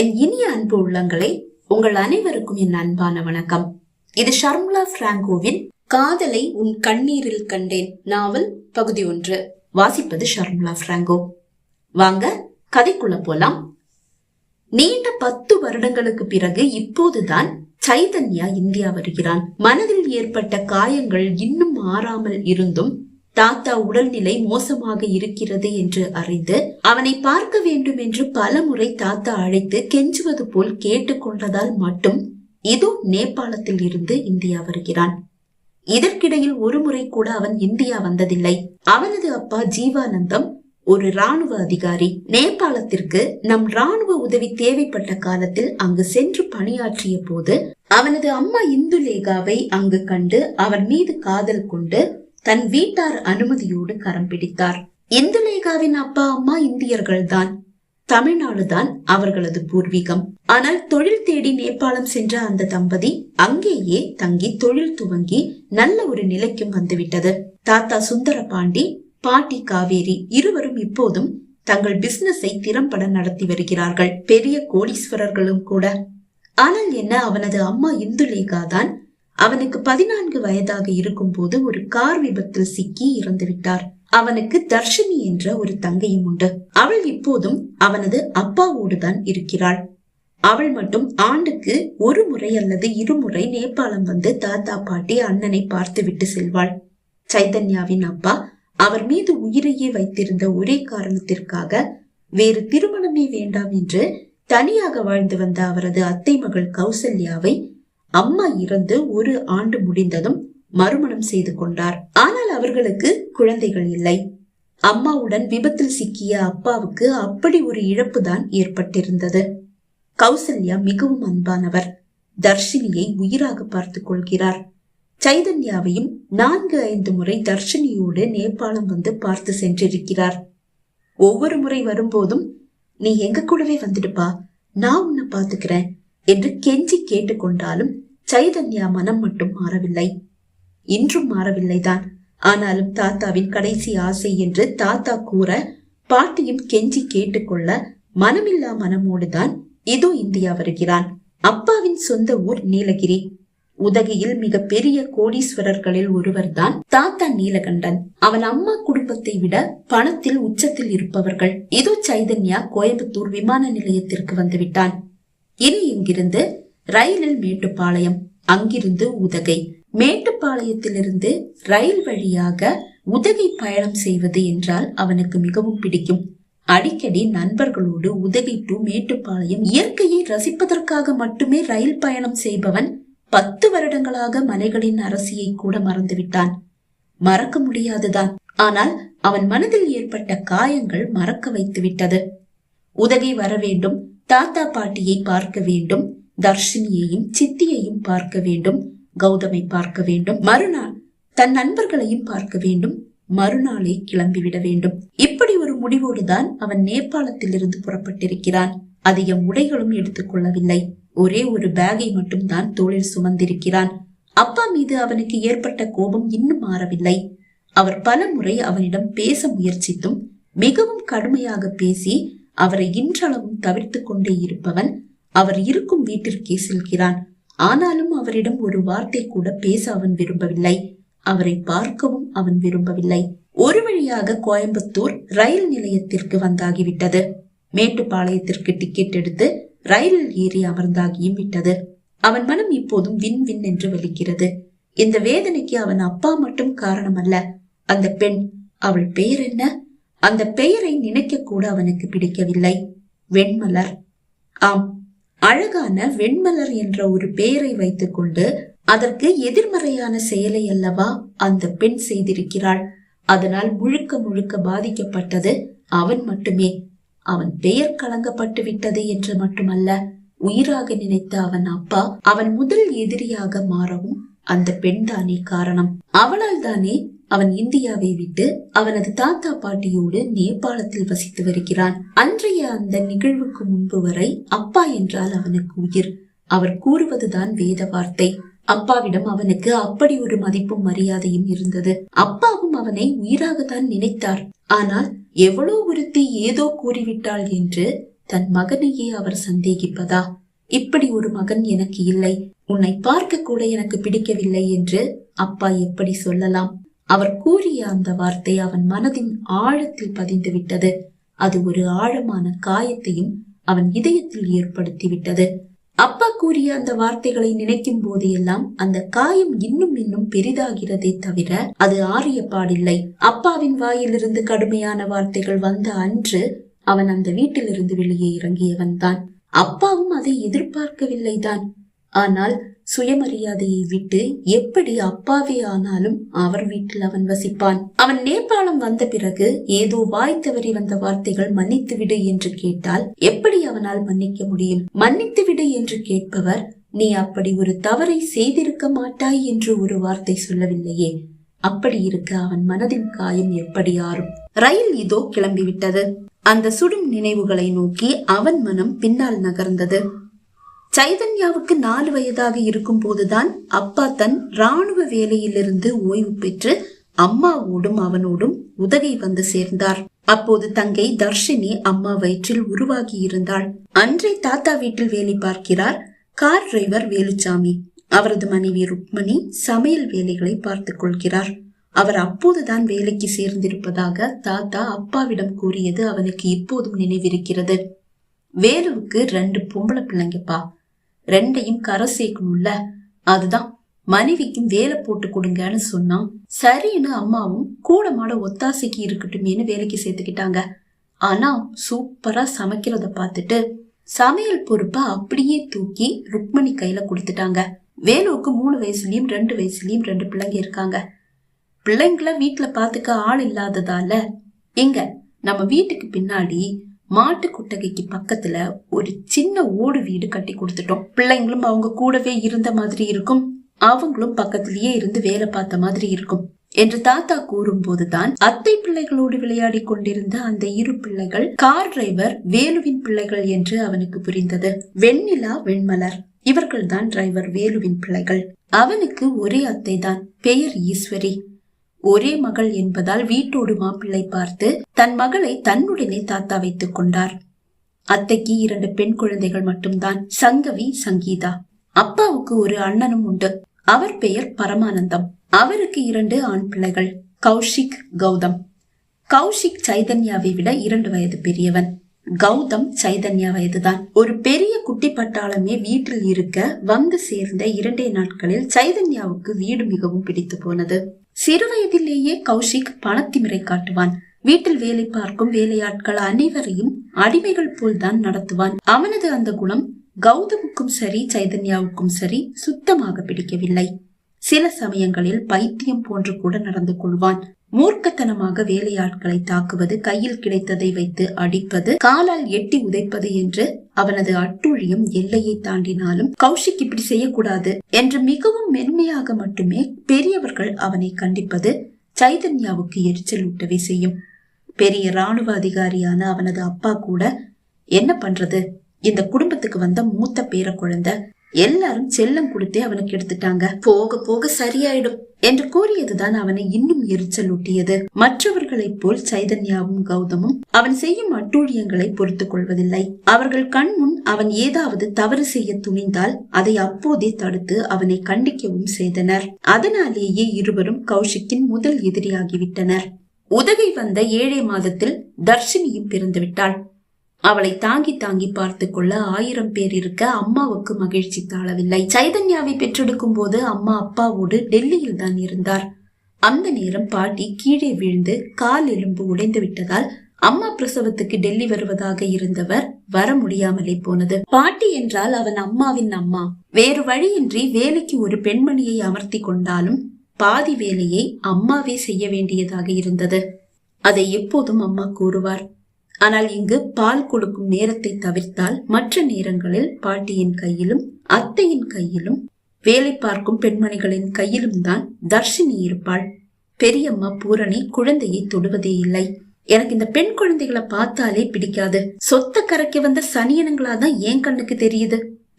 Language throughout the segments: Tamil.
என் இனிய அன்பு உள்ளங்களே உங்கள் அனைவருக்கும் என் அன்பான வணக்கம். இது ஷர்முலா பிராங்கோவின் காதலை உன் கண்ணீரில் கண்டேன் நாவல் பகுதி ஒன்று. வாசிப்பது ஷர்முலா பிராங்கோ. வாங்க கதைக்குள்ள போலாம். நீண்ட பத்து வருடங்களுக்கு பிறகு இப்போதுதான் சைதன்யா இந்தியா வருகிறான். மனதில் ஏற்பட்ட காயங்கள் இன்னும் மாறாமல் இருந்தும் தாத்தா உடல்நிலை மோசமாக இருக்கிறது என்று அறிந்து அவனை பார்க்க வேண்டும் என்று பலமுறை தாத்தா அழைத்து கெஞ்சுவது போல் கேட்டுக்கொண்டதால் மட்டும் இதோ நேபாளத்தில் இருந்து இந்தியா வருகிறான். இதற்கிடையில் ஒருமுறை கூட அவன் இந்தியா வந்ததில்லை. அவனது அப்பா ஜீவானந்தம் ஒரு ராணுவ அதிகாரி. நேபாளத்திற்கு நம் ராணுவ உதவி தேவைப்பட்ட காலத்தில் அங்கு சென்று பணியாற்றிய போது அவனது அம்மா இந்துலேகாவை அங்கு கண்டு அவர் மீது காதல் கொண்டு தன் வீட்டார் அனுமதியோடு கரம் பிடித்தார். இந்துலேகாவின் அப்பா அம்மா இந்தியர்கள்தான். தமிழ்நாடுதான் அவர்களது பூர்வீகம். ஆனால் தொழில் தேடி நேபாளம் சென்ற அந்த தம்பதி அங்கேயே தங்கி தொழில் துவங்கி நல்ல ஒரு நிலைக்கும் வந்துவிட்டது. தாத்தா சுந்தர பாண்டி பாட்டி காவேரி இருவரும் இப்போதும் தங்கள் பிசினஸை திறம்பட நடத்தி வருகிறார்கள். பெரிய கோடீஸ்வரர்களும் கூட. ஆனால் என்ன அவனது அம்மா இந்துலேகா தான் அவனுக்கு பதினான்கு வயதாக இருக்கும் போது ஒரு கார் விபத்தில் சிக்கி இறந்துவிட்டார். அவனுக்கு தர்ஷினி என்ற ஒரு தங்கையும் உண்டு. அவள் இப்போதும் அவனது அப்பாவோடு தான் இருக்கிறாள். அவள் மட்டும் ஆண்டுக்கு ஒரு முறை அல்லது இருமுறை நேபாளம் வந்து தாத்தா பாட்டி அண்ணனை பார்த்து விட்டு செல்வாள். சைதன்யாவின் அப்பா அவர் மீது உயிரையே வைத்திருந்த ஒரே காரணத்திற்காக வேறு திருமணமே வேண்டாம் என்று தனியாக வாழ்ந்து வந்த அவரது அத்தை மகள் கௌசல்யாவை அம்மா இறந்து ஒரு ஆண்டு முடிந்ததும் மறுமணம் செய்து கொண்டார். ஆனால் அவர்களுக்கு குழந்தைகள் இல்லை. அம்மாவுடன் விபத்தில் சிக்கிய அப்பாவுக்கு அப்படி ஒரு இழப்பு தான் ஏற்பட்டிருந்தது. கௌசல்யா மிகவும் அன்பானவர். தர்ஷினியை உயிராக பார்த்து கொள்கிறார். சைதன்யாவையும் நான்கு ஐந்து முறை தர்ஷினியோடு நேபாளம் வந்து பார்த்து சென்றிருக்கிறார். ஒவ்வொரு முறை வரும்போதும் நீ எங்க கூடவே வந்துடுப்பா? நான் உன்னை பாத்துக்கிறேன் என்று கெஞ்சி கேட்டுக்கொண்டாலும் சைதன்யா மனம் மட்டும் மாறவில்லை. இன்றும் மாறவில்லைதான். ஆனாலும் தாத்தாவின் கடைசி ஆசை என்று தாத்தா கூற பாட்டியும் கெஞ்சி கேட்டுக்கொள்ள மனமில்லா மனமோடுதான் இதோ இந்தியா வருகிறான். அப்பாவின் சொந்த ஊர் நீலகிரி. உதகையில் மிக பெரிய கோடீஸ்வரர்களில் ஒருவர்தான் தாத்தா நீலகண்டன். அவன் அம்மா குடும்பத்தை விட பணத்தில் உச்சத்தில் இருப்பவர்கள். இதோ சைதன்யா கோயம்புத்தூர் விமான நிலையத்திற்கு வந்துவிட்டான். இனி இங்கிருந்து ரயிலில் மேட்டுப்பாளையம். அங்கிருந்து உதகை. மேட்டுப்பாளையத்திலிருந்து ரயில் வழியாக உதகை பயணம் செய்வது என்றால் அவனுக்கு மிகவும் பிடிக்கும். அடிக்கடி நண்பர்களோடு உதகை டு மேட்டுப்பாளையம் இயற்கையை ரசிப்பதற்காக மட்டுமே ரயில் பயணம் செய்பவன் பத்து வருடங்களாக மலைகளின் அரசியை கூட மறந்துவிட்டான். மறக்க முடியாதுதான். ஆனால் அவன் மனதில் ஏற்பட்ட காயங்கள் மறக்க வைத்து விட்டது உதகை வர வேண்டும் தாத்தா பாட்டியை பார்க்க வேண்டும் தர்ஷினியையும் சித்தியையும் பார்க்க வேண்டும் கௌதமை பார்க்க வேண்டும். மறுநாள் தன் நண்பர்களையும் பார்க்க வேண்டும். மறுநாளே கிளம்பிவிட வேண்டும். இப்படி ஒரு முடிவோடுதான் அவன் நேபாளத்தில் இருந்து புறப்பட்டிருக்கிறான் அதிகம் உடைகளும் எடுத்துக் கொள்ளவில்லை ஒரே ஒரு பேகை மட்டும் தான் தோளில் சுமந்திருக்கிறான். அப்பா மீது அவனுக்கு ஏற்பட்ட கோபம் இன்னும் மாறவில்லை. அவர் பல முறை அவனிடம் பேச முயற்சித்தும் மிகவும் கடுமையாக பேசி அவரை இன்றளவும் தவிர்த்து கொண்டே இருப்பவன் அவர் இருக்கும் வீட்டிற்கே செல்கிறான். ஆனாலும் அவரிடம் ஒரு வார்த்தை கூட பேச அவன் விரும்பவில்லை. அவரை பார்க்கவும் அவன் விரும்பவில்லை. ஒரு வழியாக கோயம்புத்தூர் ரயில் நிலையத்திற்கு வந்தாகிவிட்டது. மேட்டுப்பாளையத்திற்கு டிக்கெட் எடுத்து ரயிலில் ஏறி அமர்ந்தாகியும் விட்டது. அவன் மனம் இப்போதும் வின் வின் என்று வலிக்கிறது. இந்த வேதனைக்கு அவன் அப்பா மட்டும் காரணம் அல்ல அந்த பெண் அவள் பெயர் என்ன? அந்த பெயரை நினைக்க கூட அவனுக்கு பிடிக்கவில்லை. வெண்மலர். ஆம் அழகான வெண்மலர் என்ற ஒரு பெயரை வைத்துக்கொண்டு அதற்கு எதிர்மறையான செயலை அல்லவா அந்த பெண் செய்திருக்கிறாள். அதனால் முழுக்க முழுக்க பாதிக்கப்பட்டது அவன் மட்டுமே. அவன் பெயர் கலங்கப்பட்டு விட்டது என்று மட்டுமல்ல உயிராக நினைத்த அவன் அப்பா அவன் முதல் எதிரியாக மாறவும் அந்த பெண் தானே காரணம். அவளால் தானே அவன் இந்தியாவை விட்டு அவனது தாத்தா பாட்டியோடு நேபாளத்தில் வசித்து வருகிறான். அன்றைய அந்த நிகழ்வுக்கு முன்பு வரை அப்பா என்றால் அவனுக்கு உயிர். அவர் கூறுவதுதான் வேத வார்த்தை. அப்பாவிடம் அவனுக்கு அப்படி ஒரு மதிப்பும் மரியாதையும் இருந்தது. அப்பாவும் அவனை உயிராகத்தான் நினைத்தார். ஆனால் எவ்வளோ ஒருத்தி ஏதோ கூறிவிட்டாள் என்று தன் மகனையே அவர் சந்தேகிப்பதா? இப்படி ஒரு மகன் எனக்கு இல்லை. உன்னை பார்க்க கூட எனக்கு பிடிக்கவில்லை என்று அப்பா எப்படி சொல்லலாம்? அவர் கூறிய அந்த வார்த்தை அவன் மனதின் ஆழத்தில் பதிந்து விட்டது அது ஒரு ஆழமான காயத்தையும் அவன் இதயத்தில் ஏற்படுத்தி விட்டது அப்பா கூறிய அந்த வார்த்தைகளை நினைக்கும் போதெல்லாம் அந்த காயம் இன்னும் இன்னும் பெரிதாகிறதே தவிர அது ஆறிய பாடில்லை அப்பாவின் வாயிலிருந்து கடுமையான வார்த்தைகள் வந்த அன்று அவன் அந்த வீட்டிலிருந்து வெளியே இறங்கியவன் தான் அப்பாவும் அதை எதிர்பார்க்கவில்லைதான். ஆனால் சுயமரியாதையை விட்டு எப்படி அப்பாவே ஆனாலும் அவர் வீட்டில் அவன் வசிப்பான். அவன் நேபாளம் வந்த பிறகு ஏதோ வாய் தவறி வந்த வார்த்தைகள் மன்னித்து விடு என்று கேட்டால் எப்படி அவனால் மன்னிக்க முடியும்? மன்னித்து விடு என்று கேட்பவர் நீ அப்படி ஒரு தவறை செய்திருக்க மாட்டாய் என்று ஒரு வார்த்தை சொல்லவில்லையே. அப்படி இருக்க அவன் மனதின் காயம் எப்படி ஆறும்? ரயில் இதோ கிளம்பிவிட்டது. அந்த சுடும் நினைவுகளை நோக்கி அவன் மனம் பின்னால் நகர்ந்தது. சைதன்யாவுக்கு நாலு வயதாக இருக்கும் போதுதான் அப்பா தன் ராணுவ வேலையிலிருந்து ஓய்வு பெற்று அம்மாவோடும் அவனோடும் உதகை வந்து சேர்ந்தார். அப்போது தங்கை தர்ஷினி அம்மா வயிற்றில் உருவாகி இருந்தாள். அன்றே தாத்தா வீட்டில் வேலை பார்க்கிறார். Car driver Velusamy. அவரது மனைவி ருக்மணி சமையல் வேலைகளை பார்த்துக் கொள்கிறார். அவர் அப்போதுதான் வேலைக்கு சேர்ந்திருப்பதாக தாத்தா அப்பாவிடம் கூறியது அவனுக்கு இப்போதும் நினைவிருக்கிறது. வேலுவுக்கு ரெண்டு பொம்பளை பிள்ளைங்கப்பா. ரெண்டையும் கரை சேர்க்கணும்ல? அதுதான். மனைவிக்கும் வேலை போட்டு கொடுங்கன்னு சொன்னான். சரின்னு அம்மாவும் கூட மாட ஒத்தாசைக்கு இருக்கட்டுமேனு வேலைக்கு சேர்த்துக்கிட்டாங்க. ஆனா சூப்பரா சமைக்கிறத பார்த்துட்டு சமையல் பொறுப்பை அப்படியே தூக்கி ருக்மணி கையில கொடுத்துட்டாங்க. வேலுவுக்கு மூணு வயசுலயும் ரெண்டு வயசுலயும் ரெண்டு பிள்ளைங்க இருக்காங்க. பிள்ளைங்கள வீட்டுல பாத்துக்க ஆள் இல்லாததால எங்க நம்ம வீட்டுக்கு பின்னாடி மாட்டு குட்டகைக்கு பக்கத்துல ஒரு சின்ன ஓடு வீடு கட்டி கொடுத்துட்டோம். பிள்ளைங்களும் அவங்க கூடவே இருந்த மாதிரி இருக்கும். அவங்களும் பக்கத்திலேயே இருந்து வேலை பார்த்த மாதிரி இருக்கும். என்று தாத்தா கூறும்போதுதான் அத்தை பிள்ளைகளோடு விளையாடி கொண்டிருந்த அந்த இரு பிள்ளைகள் கார் டிரைவர் வேலுவின் பிள்ளைகள் என்று அவனுக்கு புரிந்தது. வெண்ணிலா வெண்மலர். இவர்கள்தான் டிரைவர் வேலுவின் பிள்ளைகள். அவனுக்கு ஒரே அத்தை தான் பெயர் ஈஸ்வரி. ஒரே மகள் என்பதால் வீட்டோடு மாப்பிள்ளை பார்த்து தன் மகளை தன்னுடனே தாத்தா வைத்துக் கொண்டார். அத்தைக்கு இரண்டு பெண் குழந்தைகள் மட்டும்தான். சங்கவி சங்கீதா. அப்பாவுக்கு ஒரு அண்ணனும் உண்டு. அவர் பெயர் பரமானந்தம். அவருக்கு இரண்டு ஆண் பிள்ளைகள் கௌஷிக் கௌதம். கௌஷிக் சைதன்யாவை விட இரண்டு வயது பெரியவன். கௌதம் சைதன்யா வயதுதான். ஒரு பெரிய குட்டி பட்டாளமே வீட்டில் இருக்க வந்து சேர்ந்த இரண்டே நாட்களில் சைதன்யாவுக்கு வீடு மிகவும் பிடித்து போனது. சிறுவயதிலேயே கௌஷிக் பணத்திமிரை காட்டுவான். வீட்டில் வேலை பார்க்கும் வேலையாட்கள் அனைவரையும் அடிமைகள் போல்தான் நடத்துவான். அவனது அந்த குணம் கௌதமுக்கும் சரி சைதன்யாவுக்கும் சரி சுத்தமாக பிடிக்கவில்லை. சில சமயங்களில் பைத்தியம் போன்று கூட நடந்து கொள்வான். மூர்க்கத்தனமாக வேலையாட்களை தாக்குவது கையில் கிடைத்ததை வைத்து அடிப்பது காலால் எட்டி உதைப்பது என்று அவனது அட்டுழியம் எல்லையை தாண்டினாலும் கௌஷிக் இப்படி செய்யக்கூடாது என்று மிகவும் மென்மையாக மட்டுமே பெரியவர்கள் அவனை கண்டிப்பது சைதன்யாவுக்கு எரிச்சல் ஊட்டவே செய்யும். பெரிய ராணுவ அதிகாரியான அவனது அப்பா கூட என்ன பண்றது? இந்த குடும்பத்துக்கு வந்த மூத்த பேர குழந்தை எல்லாரும் செல்லம் கொடுத்தே அவனுக்கு எடுத்துட்டாங்க. போக போக சரியாயிடும் என்று கூறியதுதான் அவனை இன்னும் எரிச்சல் ஊட்டியது. மற்றவர்களைப் போல் சைதன்யாவும் கௌதமும் அவன் செய்யும் அட்டூழியங்களை பொறுத்துக் கொள்வதில்லை. அவர்கள் கண் முன் அவன் ஏதாவது தவறு செய்ய துணிந்தால் அதை அப்போதே தடுத்து அவனை கண்டிக்கவும் செய்தனர். அதனாலேயே இருவரும் கௌஷிக்கின் முதல் எதிரியாகிவிட்டனர். உதகை வந்த ஏழை மாதத்தில் தர்ஷினியும் பிறந்து விட்டாள் அவளை தாங்கி தாங்கி பார்த்து கொள்ள ஆயிரம் பேர் இருக்க அம்மாவுக்கு மகிழ்ச்சி தாழவில்லை. சைதன்யாவை பெற்றெடுக்கும் போது அம்மா அப்பாவோடு டெல்லியில் தான் இருந்தார். அந்த நேரம் பாட்டி கீழே விழுந்து கால் எலும்பு உடைந்து விட்டதால் அம்மா பிரசவத்துக்கு டெல்லி வருவதாக இருந்தவர் வர முடியாமலே போனது. பாட்டி என்றால் அவன் அம்மாவின் அம்மா. வேறு வழியின்றி வேலைக்கு ஒரு பெண்மணியை அமர்த்தி கொண்டாலும் பாதி வேலையை அம்மாவே செய்ய வேண்டியதாக இருந்தது. அதை எப்போதும் அம்மா கூறுவார். ஆனால் இங்கு பால் கொடுக்கும் நேரத்தை தவிர்த்தால் மற்ற நேரங்களில் பாட்டியின் கையிலும் அத்தையின் கையிலும் வேலை பார்க்கும் பெண்மணிகளின் கையிலும் தான் தர்ஷினி இருப்பாள். பெரியம்மா பூரணி குழந்தையை தொடுவதே இல்லை. எனக்கு இந்த பெண் குழந்தைகளை பார்த்தாலே பிடிக்காது. சொத்த கரைக்கு வந்த சனியனங்களா தான் என் கண்ணுக்கு தெரியுது?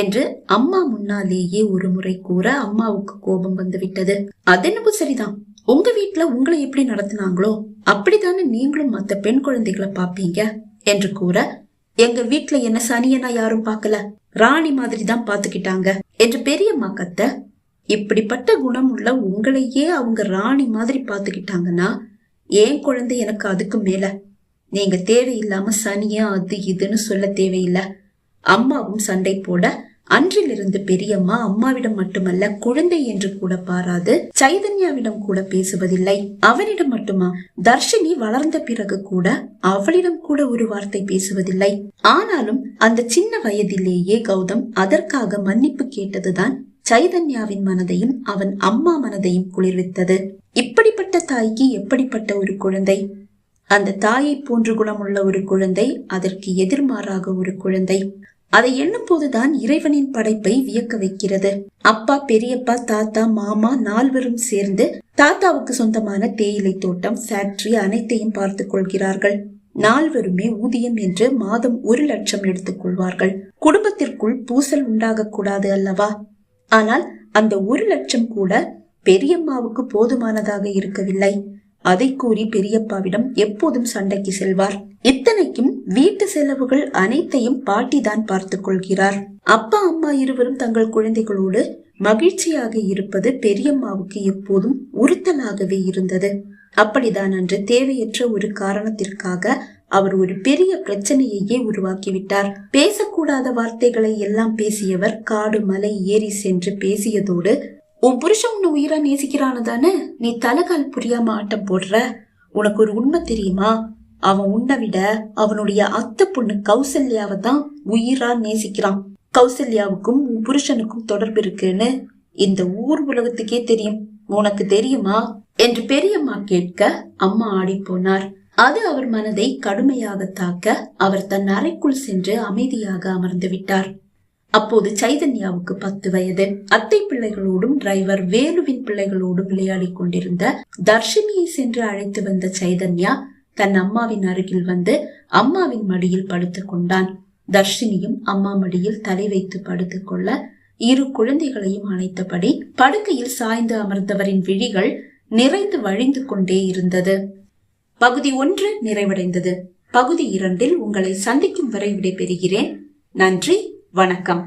என்று அம்மா முன்னாலேயே ஒரு முறை கூற அம்மாவுக்கு கோபம் வந்துவிட்டது. அது என்னவோ சரிதான். உங்க வீட்டுல உங்களை எப்படி நடத்தினாங்களோ அப்படித்தானே நீங்களும் மத்த பெண் குழந்தைகளை பாப்பீங்க என்று கூற எங்க வீட்டுல என்ன சனியனா யாரும் பார்க்கல. ராணி மாதிரி தான் பாத்துக்கிட்டாங்க என்று பெரியம்மா கத்த இப்படிப்பட்ட குணம் உள்ள உங்களையே அவங்க ராணி மாதிரி பாத்துக்கிட்டாங்கன்னா ஏன் குழந்தை எனக்கு அதுக்கு மேல? நீங்க தேவையில்லாம சனியா அது இதுன்னு சொல்ல தேவையில்லை. அம்மாவும் சண்டை போட அன்றிலிருந்து பெரியம்மா அம்மாவிடம் மட்டுமல்ல குழந்தை என்று கூட பாராது சைதன்யாவிடம் கூட பேசுவதில்லை. அவனிடம் மட்டுமா? தர்ஷினி வளர்ந்த பிறகு கூட அவளிடம் கூட ஒரு வார்த்தை பேசுவதில்லை. ஆனாலும் அந்த சின்ன வயதிலேயே கௌதம் அதற்காக மன்னிப்பு கேட்டதுதான் சைதன்யாவின் மனதையும் அவன் அம்மா மனதையும் குளிர்வித்தது. இப்படிப்பட்ட தாய்க்கு எப்படிப்பட்ட ஒரு குழந்தை? அந்த தாயை போன்று குணமுள்ள ஒரு குழந்தை அதற்கு எதிர்மாறாக ஒரு குழந்தை. அதை எண்ணும்போதுதான் இறைவனின் படைப்பை வியக்க வைக்கிறது. அப்பா பெரியப்பா தாத்தா மாமா நால்வரும் சேர்ந்து தாத்தாவுக்கு சொந்தமான தேயிலை தோட்டம் ஃபேக்டரி அனைத்தையும் பார்த்துக் கொள்கிறார்கள். நால்வருமே ஊதியம் என்று மாதம் ஒரு லட்சம் எடுத்துக் கொள்வார்கள். குடும்பத்திற்குள் பூசல் உண்டாக கூடாது அல்லவா? ஆனால் அந்த ஒரு லட்சம் கூட பெரியம்மாவுக்கு போதுமானதாக இருக்கவில்லை. அதை கூறி பெரியப்பாவிடம் எப்போதும் சண்டைக்கு செல்வார். இத்தனைக்கும் வீட்டு செலவுகள் அனைத்தையும் பாட்டிதான் பார்த்து கொள்கிறார். அப்பா அம்மா இருவரும் தங்கள் குழந்தைகளோடு மகிழ்ச்சியாக இருப்பது பெரியம்மாவுக்கு எப்போதும் உறுத்தலாகவே இருந்தது. அப்படிதான் அன்று தேவையற்ற ஒரு காரணத்திற்காக அவர் ஒரு பெரிய பிரச்சனையையே உருவாக்கிவிட்டார். பேசக்கூடாத வார்த்தைகளை எல்லாம் பேசியவர் காடு மலை ஏறி சென்று பேசியதோடு உன் புருஷன் உன்னை உயிரா நேசிக்கிறானு தானே? நீ தலைகால் புரியாம ஆட்டம் போடுற. உனக்கு ஒரு உண்மை தெரியுமா? அவன் உன்னை விட அவனுடைய அத்தை பொண்ணு கௌசல்யாவை தான் உயிரா நேசிக்கிறான். கௌசல்யாவுக்கும் உன் புருஷனுக்கும் தொடர்பு இருக்குன்னு இந்த ஊர் உலகத்துக்கே தெரியும். உனக்கு தெரியுமா? என்று பெரியம்மா கேட்க அம்மா ஆடி போனார். அது அவர் மனதை கடுமையாக தாக்க அவர் தன் அறைக்குள் சென்று அமைதியாக அமர்ந்து விட்டார். அப்போது சைதன்யாவுக்கு பத்து வயது. அத்தை பிள்ளைகளோடும் டிரைவர் வேலுவின் பிள்ளைகளோடும் விளையாடி கொண்டிருந்த தர்ஷினியை சென்று அழைத்து வந்த சைதன்யா தன் அம்மாவின் அருகில் வந்து அம்மாவின் மடியில் படுத்துக் கொண்டான். தர்ஷினியும் அம்மா மடியில் தலை வைத்து படுத்துக் கொள்ள இரு குழந்தைகளையும் அணைத்தபடி படுக்கையில் சாய்ந்து அமர்ந்தவரின் விழிகள் நிறைந்து வழிந்து கொண்டே இருந்தது. பகுதி ஒன்று நிறைவடைந்தது. பகுதி இரண்டில் உங்களை சந்திக்கும் வரை விடைபெறுகிறேன். நன்றி. வணக்கம்.